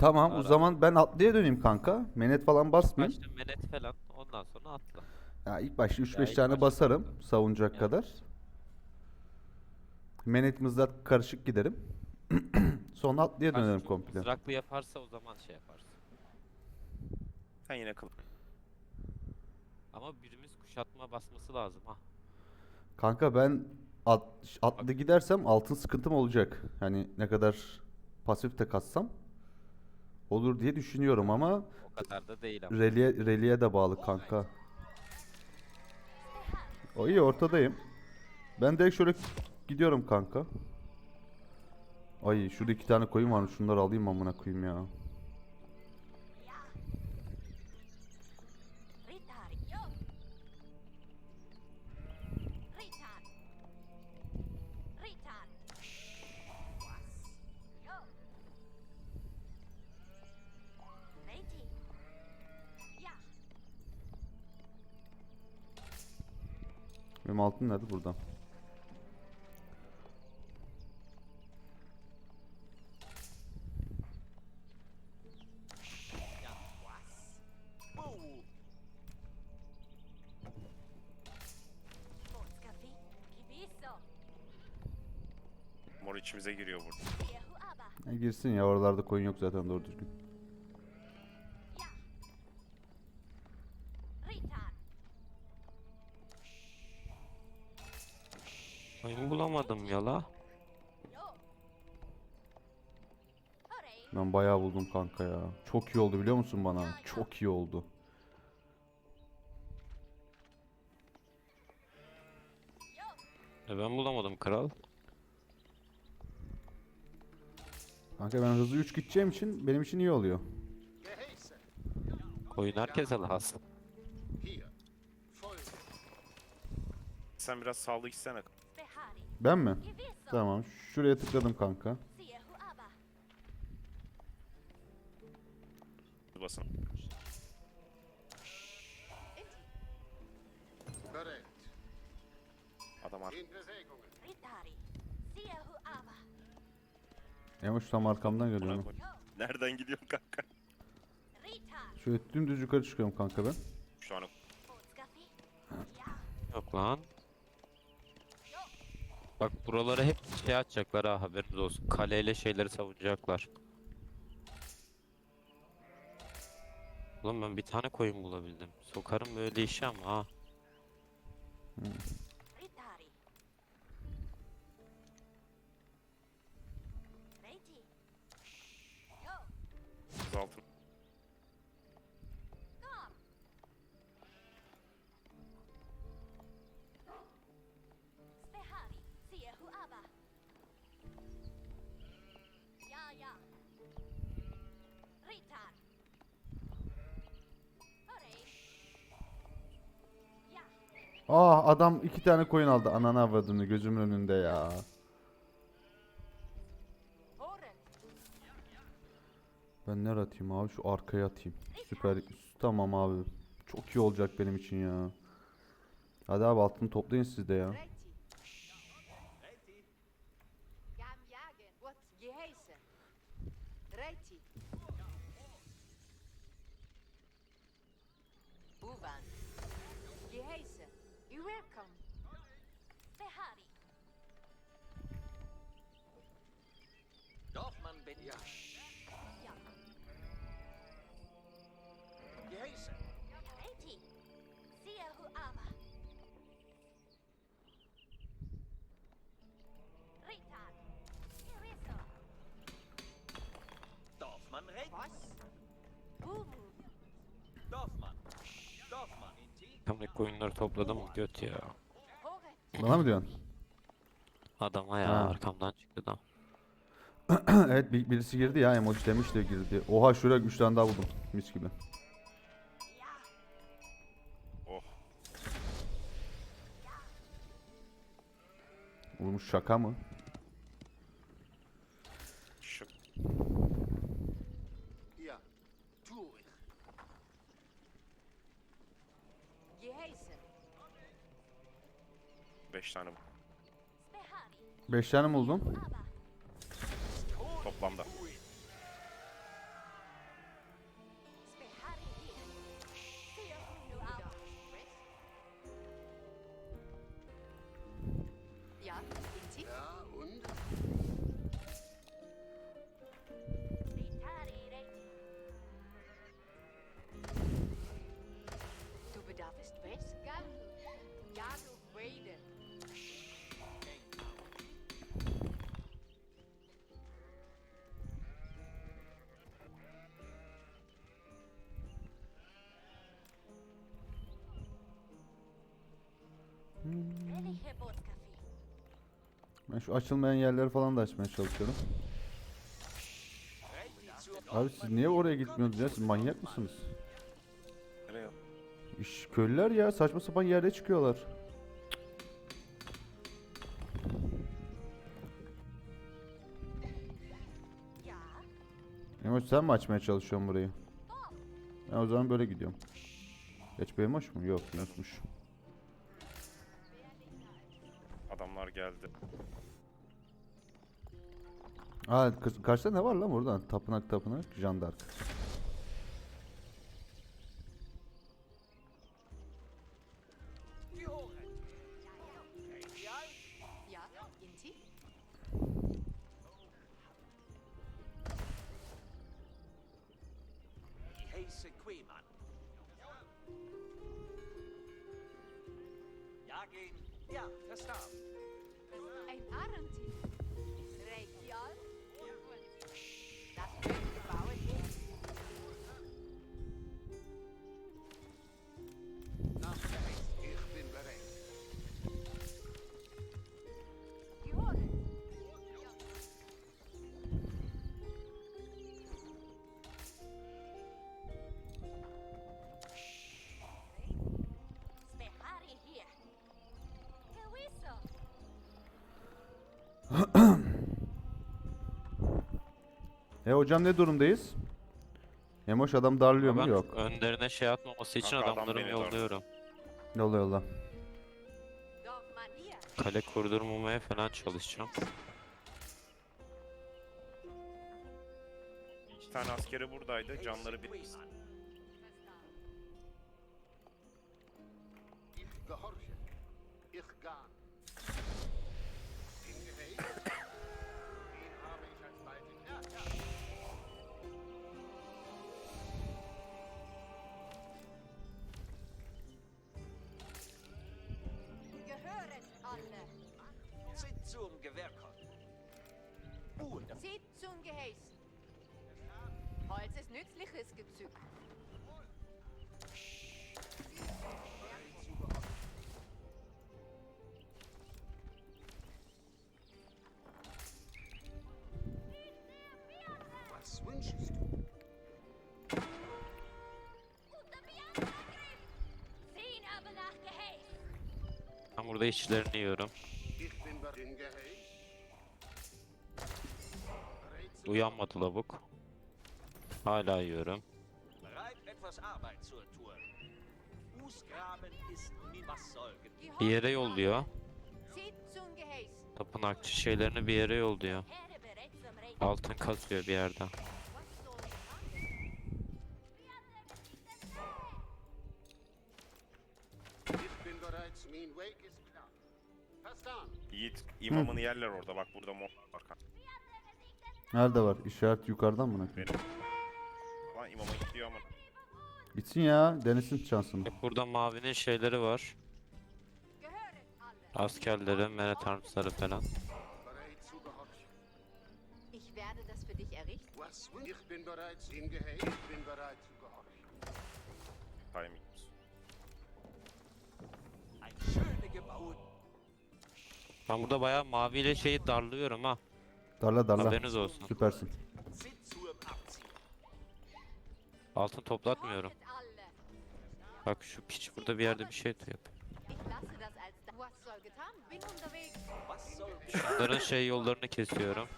Tamam o Ara. zaman ben atlıya döneyim kanka. Menet falan basmayayım. Başta menet falan ondan sonra atla. Ya ilk başta 3-5 Ya ilk tane başta basarım kanka. savunacak Ya. kadar. Menet mızrak karışık giderim. Sonra atlıya dönerim çok komple. Mızraklı yaparsa o zaman şey yaparsın. Sen yine kıl. Ama birimiz kuşatma basması lazım ha. Kanka ben at, atlı gidersem altın sıkıntım olacak. Hani ne kadar pasif de katsam olur diye düşünüyorum ama O kadar da değil ama. reliye, reliye de bağlı kanka. O iyi ortadayım. Ben direkt şöyle gidiyorum kanka. Ay şurada iki tane koyun varmış. Şunları alayım amına koyayım ya. Benim altın nerede? Burada. Mor içimize giriyor burada. E girsin ya oralarda koyun yok zaten doğru düzgün. Ben bayağı buldum kanka ya. Çok iyi oldu biliyor musun bana? Çok iyi oldu. E ben bulamadım kral. Kanka ben hızlı 3 gideceğim için benim için iyi oluyor. Koyun herkese lazım. Sen biraz sağlı gitsene. Ben mi? Tamam. Şuraya tıkladım kanka. Basın. Bereit. Adam ar- In Bewegung. Ritari. Viehu aba. Emoş tam arkamdan geliyor. Ama. Nereden gidiyorsun kanka? Şöyle dümdüz yukarı çıkıyorum kanka ben. Şu an. Yok lan. Bak buraları hep şey açacaklar ha haberiniz olsun. Kaleyle şeyleri savunacaklar. Ulan ben bir tane koyun bulabildim. Sokarım böyle işe ama ha. Altın. Ah adam iki tane koyun aldı. Ananı avradını gözümün önünde ya. Ben nereye atayım abi? Şu arkaya atayım. Süper. Tamam abi. Çok iyi olacak benim için ya. Hadi abi altını toplayın siz de ya. Dorfmann redet. Was? Dorfmann. Dorfmann. De koyunları topladım göt ya. Bana mı diyorsun? Adama ya Ha. arkamdan çıktı da. evet bir- birisi girdi ya emoji demiş de girdi. Oha şuraya 3 tane daha buldum. Mis gibi. Oh. Oğlum şaka mı? Şu 5 tane bu. 5 tane mi buldum? Aba. toplamda. Ben şu açılmayan yerleri falan da açmaya çalışıyorum. Abi siz niye oraya gitmiyorsunuz ya? Siz manyak mısınız? Nereye? İş köylüler ya saçma sapan yerde çıkıyorlar. Emoş sen mi açmaya çalışıyorsun burayı? Ben o zaman böyle gidiyorum. Geç benim hoş mu? Yok Yunus'muş. Adamlar geldi. Aa kız- karşıda ne var lan buradan? Tapınak tapınak jandark. E hocam ne durumdayız? Emoş adam darlıyor mu? Ben Yok. önlerine şey atmaması için Kanka adam beni darlıyor. yolluyorum. Yolla yolla. Kale kurdurmamaya falan çalışacağım. İki tane askeri buradaydı. Canları bir... Ich gar. Gezüg. Was wünschest du? Ben burada işçilerini yiyorum. Uyanmadı lavuk. Hala yiyorum. Bir yere yolluyor. Tapınakçı şeylerini bir yere yolluyor. Altın kazıyor bir yerden. Yiğit imamını yerler orada. Bak burada mor var. Nerede var? İşaret yukarıdan mı? Benim. Lan imama gidiyor ama. Gitsin ya. Denesin şansını. Bak burada mavinin şeyleri var. Askerleri, mene tanrıçları falan. Bereit zu gehorchen. Ich werde das für dich errichten. Was wün- Ich bin bereit. Bin geheilt. Ich bin bereit zu gehorchen. Timing. Ein schöne Gebaut. Ben burada bayağı maviyle şeyi darlıyorum ha. Darla darla. Haberiniz olsun. Süpersin. Altın toplatmıyorum. Bak şu piç burada bir yerde bir şey yapıyor. Bunların şey yollarını kesiyorum.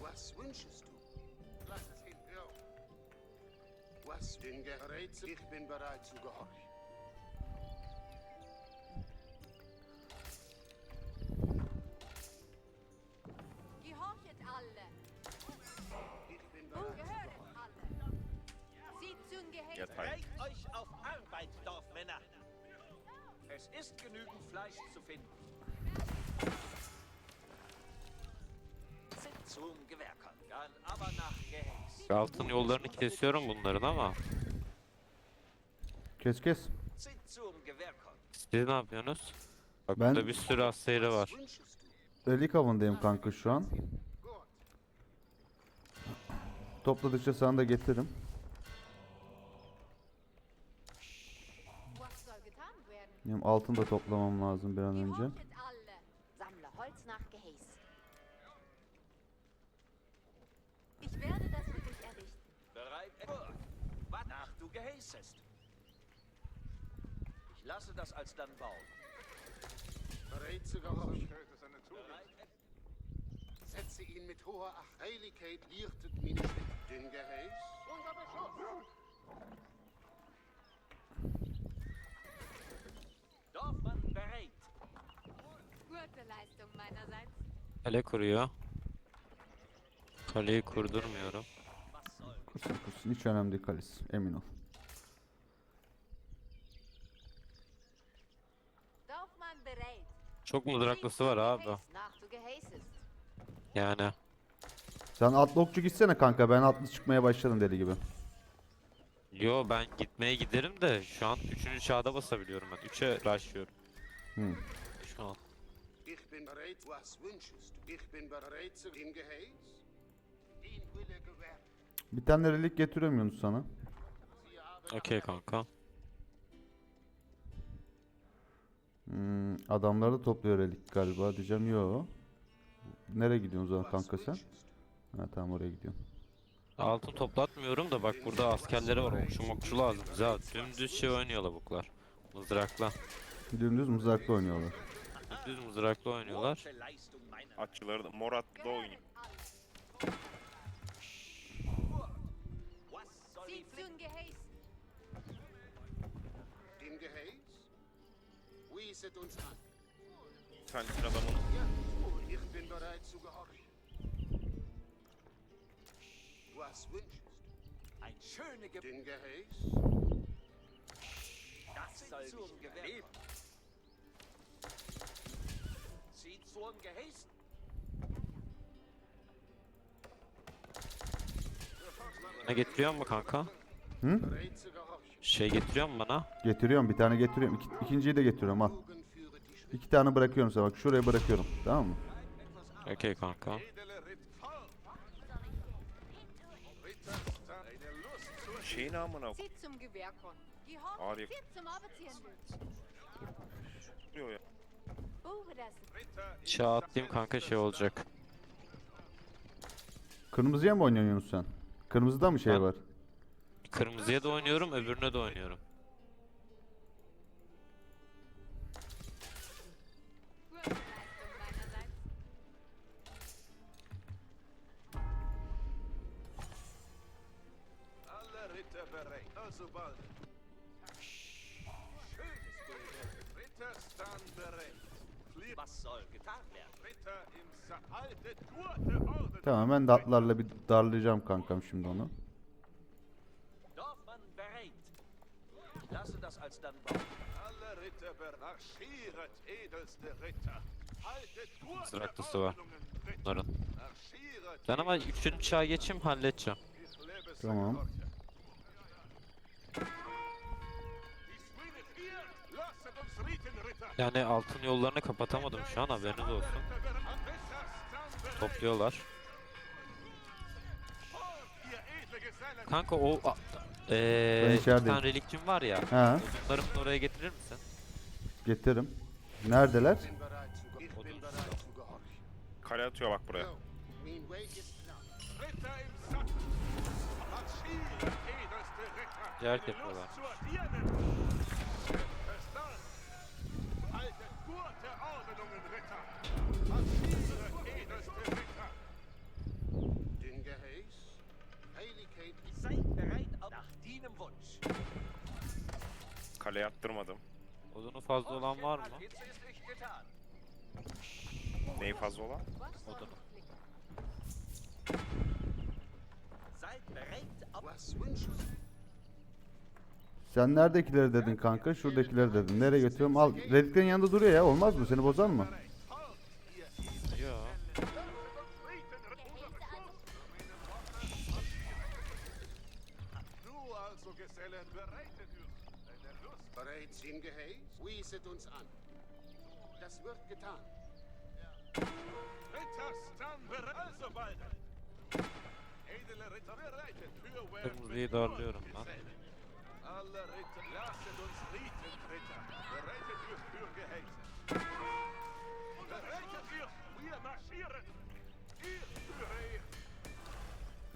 Was wünschest du? Was bin bereit? Ich bin bereit zu gehorchen. Es ist genügend Fleisch zu finden. Zum Gewerker. Dann aber nach Geheiß. Altın yollarını kesiyorum bunların ama. Kes kes. Sind zum. Siz ne yapıyorsunuz? Bak Ben- burada bir sürü askeri var. Wünschest du? Elik avındayım kanka şu an. Topladıkça sana da getiririm. Benim altın da toplamam lazım bir an önce. Gehorchet alle. Sammle Holz nach Geheiß. Ich werde das für dich errichten. Bereit? Wonach du geheißest. Ich lasse das alsdann bauen. Bereit zu gehorchen. Bereit? Setze ihn mit hoher Acht. Heiligkeit lichtet meine Schritte. Den Geheiß. Unter Beschuss. Dorfmann bereit. Gute Leistung meinerseits. Kale kuruyor. Kaleyi kurdurmuyorum. Kursun kursun hiç önemli değil Kalis. Emin ol. Çok mızraklısı var abi. Yani. Sen atlı okçu gitsene kanka. Ben atlı çıkmaya başladım deli gibi. Yo ben gitmeye giderim de şu an 3. çağda basabiliyorum ben. 3'e rushlıyorum. Hı. Şu an. Bereit. Was wünschest du? Ich bin bereit zu den Geheiß. Den Wille gewährt. Bir tane relik getiriyorum Yunus sana. Okey kanka. Hmm, adamları da topluyor relik galiba. Diyeceğim yo. Nereye gidiyorsun o zaman kanka sen? Ha tamam oraya gidiyorsun. Altın toplatmıyorum da bak burada askerleri var. Okçu mokçu lazım abi. Dümdüz şey oynuyor lavuklar. Mızrakla. Dümdüz mızrakla oynuyorlar. Dümdüz mızrakla oynuyorlar. Atçıları da Morat'ta oynuyor. Sensin adamın Ja, ich bin bereit zu gehorchen. Was wünschest du? Ein schöne Ge Den Geheiß? Das soll zum Geweben. Ne getiriyor mu kanka? Gehorchen. Şey getiriyor mu bana? Getiriyorum bir tane getiriyorum. İki, ikinciyi de getiriyorum al. İki tane bırakıyorum sana bak şuraya bırakıyorum. Tamam mı? Okey kanka. şeyin amına Sieh zum koyuyor ya. Das. Çağ atlayayım kanka şey olacak. Kırmızıya mı oynuyorsun sen? Kırmızıda mı şey Ben- var? Kırmızıya da oynuyorum öbürüne de oynuyorum. Gute Leistung meinerseits. Alle Ritter bereit. Alsobald. Schönes Bild. Ritter stand bereit. Flieh Was soll getan werden? Ritter im Sa Haltet Gurte. Tamam ben de atlarla bir darlayacağım kankam şimdi onu. Lasse das alsdann bauen. Alle Ritter. Marschiert, edelste var bunların. Ben ama 3. çağa geçeyim halledeceğim. Tamam. Yani altın yollarını kapatamadım şu an haberiniz olsun. Topluyorlar. Kanka o a- eee Ben bir içerideyim. tane reliktim var ya. Ha Bunları oraya getirir misin? getiririm. Neredeler? Ich bin bereit zu gehorchen. Ich Kale attırmadım. Odunu fazla olan var mı? Neyi fazla olan? Odunu. Sen neredekileri dedin kanka? Şuradakileri dedin. Nereye götürüyorum? Al. Reliklerin yanında duruyor ya. Olmaz mı? Seni bozar mı? Yo. Du also, Gesellen, bereitet uns. Deine Den Geheiß? Wieset uns an. Das wird getan. Ritter stand bereit. Also bald. Edle Ritter bereitet für ben. Alle Ritter, lasset uns rieten, Ritter. Bereitet geheißen. Bereitet euch, wir marschieren. Ihr führe.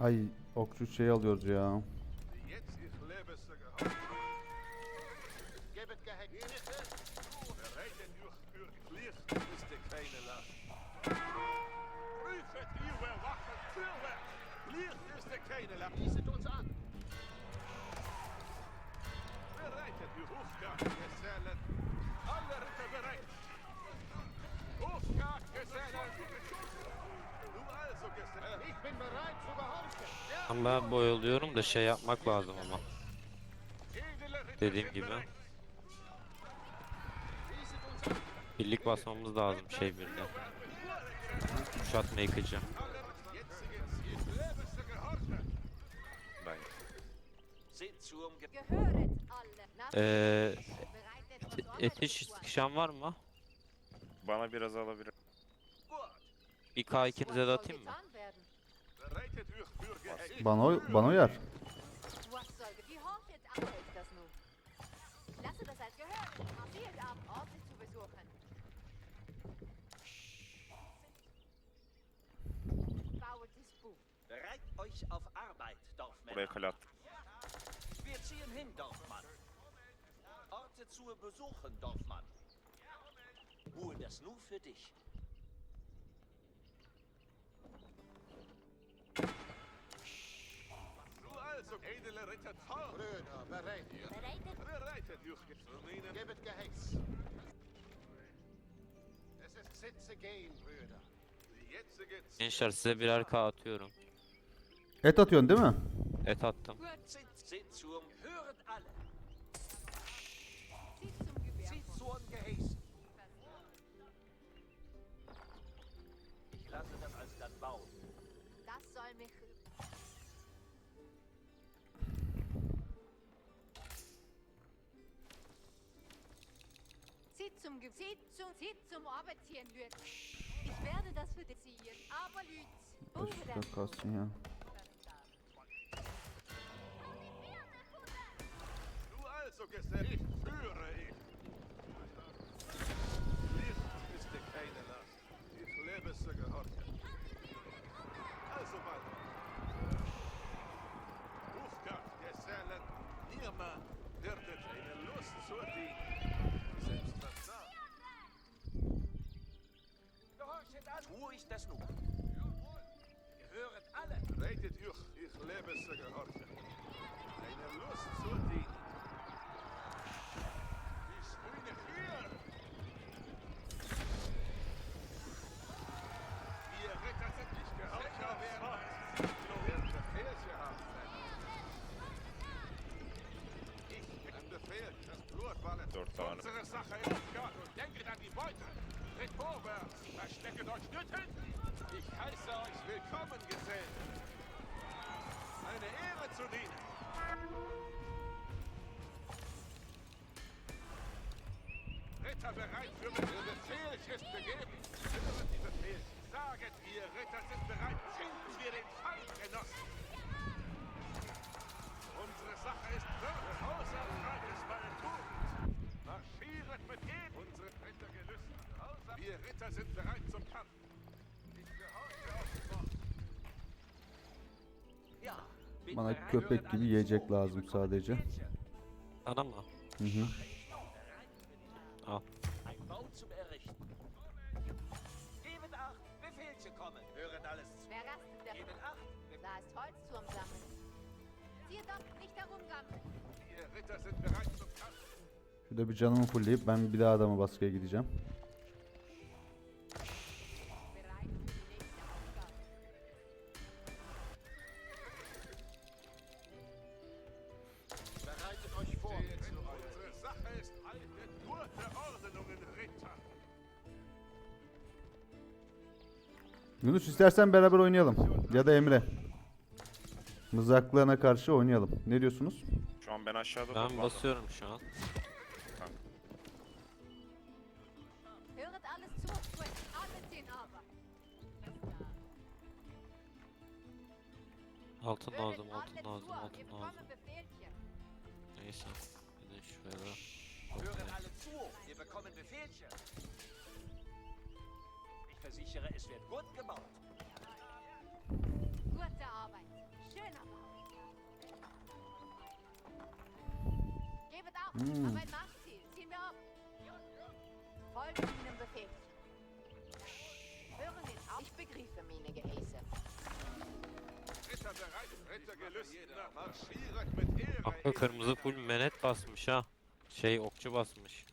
Ay okçu şey alıyoruz ya. Ben boyalıyorum da şey yapmak lazım ama. Dediğim gibi. Birlik basmamız lazım şey birine. Kuşatma yıkıcı. Jetzigen Ziel. Lebensge gehorchen. Ben Seht zum Ge Gehöret alle. Lasst Ee, vor. sıkışan var mı? bana biraz alabilir. Bir K ikinize de atayım mı? Bana oy- bana uyar. Buraya kale attım. Hin, Dorfmann. Orte zu besuchen, Dorfmann. Ruhe das nur für dich. Nun also, edle Ritter, fahren. Brüder, bereit ihr. Bereitet Bereitet meinen Gebet Geheiß. Es ist Sitze gehen, Brüder. Gençler size birer K atıyorum. Et atıyorsun değil mi? Et attım. Alle. zieht zum Gewehr Seht vor. zum Geheißen. Ich lasse das als dann bauen. Das soll mich... Zieht zum Ge zieht zum, zieht zum Arbeitieren, Lüt. Ich werde das für dich ziehen. Aber Lüt, das. kalsın ya. Nun also, Gesell, ich führe ich. Licht ist dir keine Last. Ich lebe zu gehorchen. Also bald. Hofgart, Gesellen, niemand wird eine Lust zu dienen. Selbst. Gehorchet an. Tue ich das nun. Gehöret alle. Reitet euch, ich lebe zu gehorchen. Bana bereit. köpek gibi yiyecek lazım sadece. Sana mı? Hı hı. Al. Da ist Holzturm sammeln. Zieht ab, nicht herumgammeln. Ihr Ritter sind bereit zum Kampf. Şurada bir canımı fullleyip ben bir daha adama baskıya gideceğim. Yunus istersen beraber oynayalım. Ya da Emre. Mızraklarına karşı oynayalım. Ne diyorsunuz? Şu an ben aşağıda Ben basıyorum şu an. Höret alles zu, Freund. Alles den aber. Altın Höret lazım, altın lazım, zu. Wir altın lazım. bekommen Befehlchen. Neyse. Bir de alle zu. Wir bekommen Befehlchen. Ich versichere, es wird gut gebaut. Gute Arbeit. Gebet ab. Hm. Auf ein Marschziel. Ziehen wir ab. Folgen meinem Befehl. Hören Sie auf. Ich begreife meine Gehäuse. Ehre. Kanka kırmızı full menet basmış ha. Şey okçu basmış.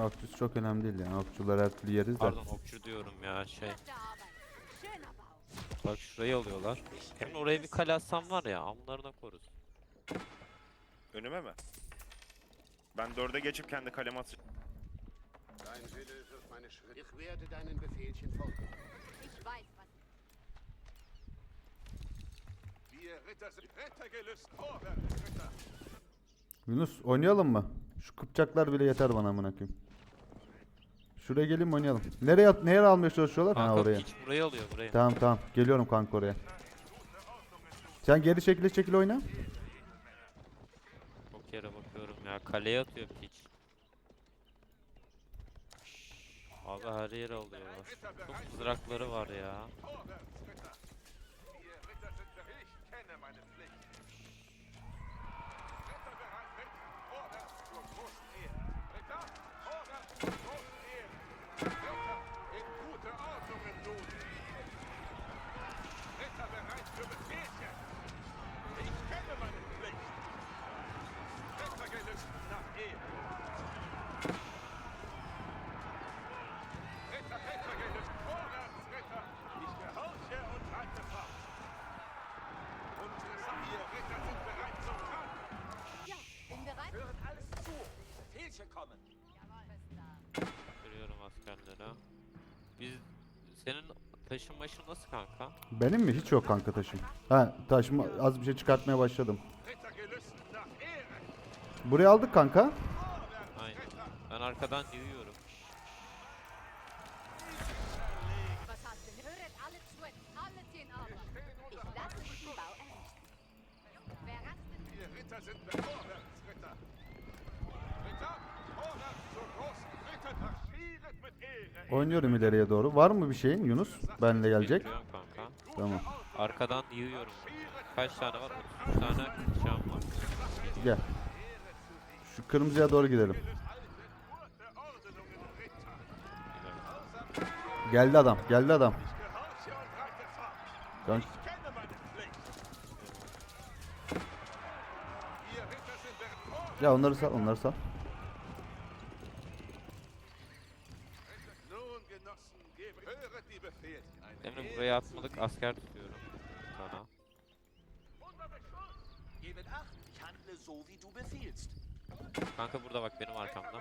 Okçusu çok önemli değil yani. Okçular her türlü yeriz de. Pardon okçu diyorum ya şey. Bak şurayı alıyorlar. Hem oraya bir kale var ya amlarına koruz. Önüme mi? Ben dörde geçip kendi kaleme atacağım. Dein Wille wird meine Schritte. Ich werde deinen Befehlchen folgen. Ich weiß, was Wir Ritter sind Rittergelüsten. Vorwärts, Ritter. Yunus oynayalım mı? Şu kıpçaklar bile yeter bana amına koyayım. Şuraya gelin mi oynayalım? Nereye at nereye almaya çalışıyorlar? Ha Kanka oraya. hiç burayı alıyor burayı. Tamam tamam. Geliyorum kanka oraya. Sen geri çekile çekil oyna. Yere bakıyorum ya. Kaleye atıyor piç. Abi her yere alıyorlar. Çok mızrakları var ya. Vorwärts, Ritter. Wir Ritter sind bereit. Ich kenne meine Pflicht. Ritter bereit, mit. Vorwärts zur großen Ehre. Ritter, vorwärts zur großen Ehre. Ritter, in gute Ordnungen nun. Ritter bereit für Befehlchen. Ich kenne meine Pflicht. Ritter gelüsten nach Ehre. Ritter, Ritter gelüsten. Vorwärts, Ritter. Ich gehorche und halte fort. Unsere Sache, ihr Ritter sind bereit zum Kampf. Ja, bin bereit. Hören alles zu. Befehlchen kommen. Jawohl, Meister. Görüyorum askerleri. Biz senin taşın başın nasıl kanka? Benim mi? Hiç yok kanka taşım. Ha taşımı az bir şey çıkartmaya başladım. Burayı aldık kanka. Aynen. Ben arkadan yürüyorum. Was hast du? Höret alle zu. Alle zehn aber. Ich lasse diesen Bau errichten. Wer rastet? Wir Ritter sind bereit. Vorwärts, Ritter. Ritter, vorwärts zur großen Ritter. Marschiert mit Ehre. Oynuyorum ileriye doğru. Var mı bir şeyin Yunus? Benle gelecek. Kanka. Tamam. Arkadan yürüyorum. Kaç tane var? 33 tane şam var. Gel. Şu kırmızıya doğru gidelim. Geldi adam. Geldi adam. Kanka. Ya onları sal, onları sal. Emre buraya atmadık asker tutuyorum. Sana. Kanka burada bak benim arkamda.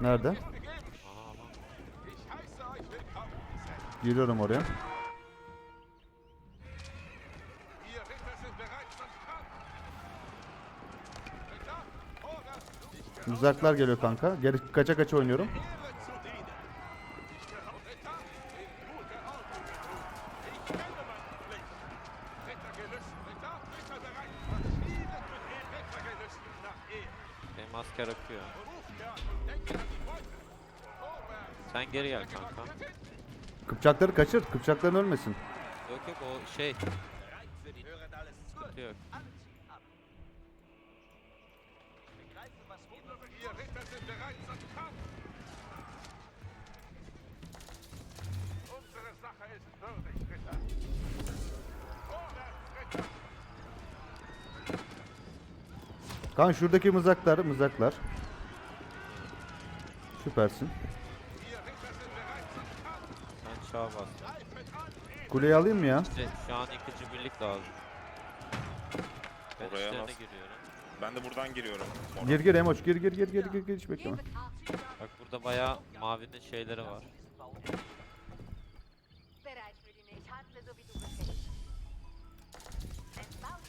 Nerede? Giriyorum oraya. Mızraklar geliyor kanka. Geri kaça kaça oynuyorum. Ehre zu dienen. Ich gehorche Ritter in gute Ordnungen tun. Ich kenne meine Pflicht. Ritter gelüsten. Ritter, Ritter bereit. Marschiert mit Ehre. Ritter gelüsten nach Ehre. Benim asker akıyor. Ruft her und denke an die Beute. Vorwärts. Sen geri gel kanka. Kıpçakları kaçır. Kıpçakların ölmesin. Yok yok o şey. Sıkıntı yok. Alle ziehen ab. Begreifen, was Çağa bas. Kuleyi alayım mı ya? İşte şu an ikinci birlik lazım. Ben Oraya nasıl- giriyorum. Ben de buradan giriyorum. Mora. Gir gir Emoç gir gir gir gir gir gir hiç bekleme. Bak burada bayağı mavinin şeyleri var. Bereit für die so, wie du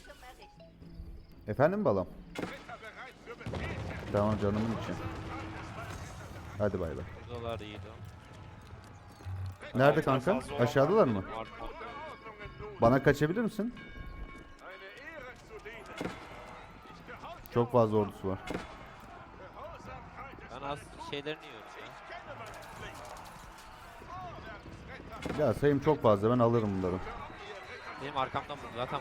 zum Errichten. Efendim balam? Tamam canımın için. Hadi bay bay. Buradalar iyiydi. Nerede kanka? Aşağıdalar mı? Bana kaçabilir misin? Çok fazla ordusu var. Ben az şeylerini yiyorum ya. Ya sayım çok fazla ben alırım bunları. Benim arkamdan bu- zaten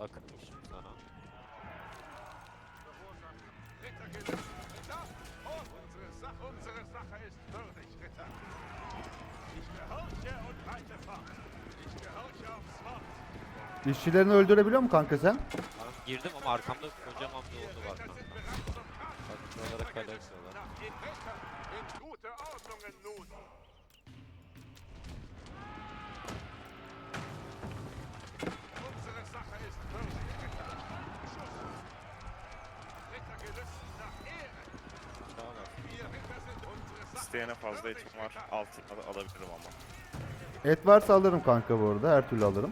aufs Wort. İşçilerini öldürebiliyor mu kanka sen? Girdim ama arkamda kocaman bir ordu var kanka. Bak şuralara kale yapıyorlar. İsteyene ist fazla etim var. Ritter. Altın al- alabilirim ama. Et varsa alırım kanka bu arada. Her türlü alırım.